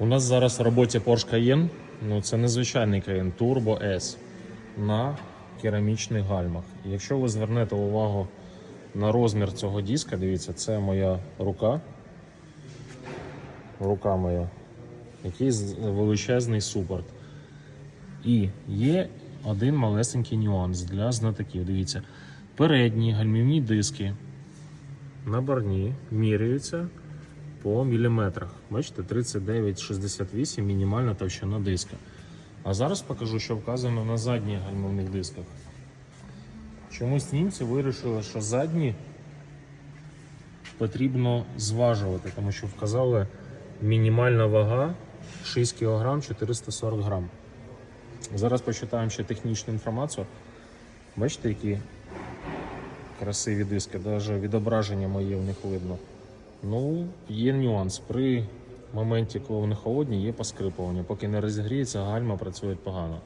У нас зараз в роботі Porsche Cayenne, ну це незвичайний Cayenne Turbo S на керамічних гальмах. Якщо ви звернете увагу на розмір цього диска, дивіться, це моя рука. Рука моя. Який величезний супорт. І є один малесенький нюанс для знатоків. Дивіться, передні гальмівні диски на барні міряються по міліметрах. Бачите, 39,68 мінімальна товщина диска. А зараз покажу, що вказано на задніх гальмівних дисках. Чомусь німці вирішили, що задні потрібно зважувати, тому що вказали мінімальна вага 6 кг 440 грам. Зараз почитаємо ще технічну інформацію. Бачите, які красиві диски, навіть відображення моє в них видно. Ну, є нюанс. При моменті, коли вони холодні, є поскрипування. Поки не розігріється, гальма працює погано.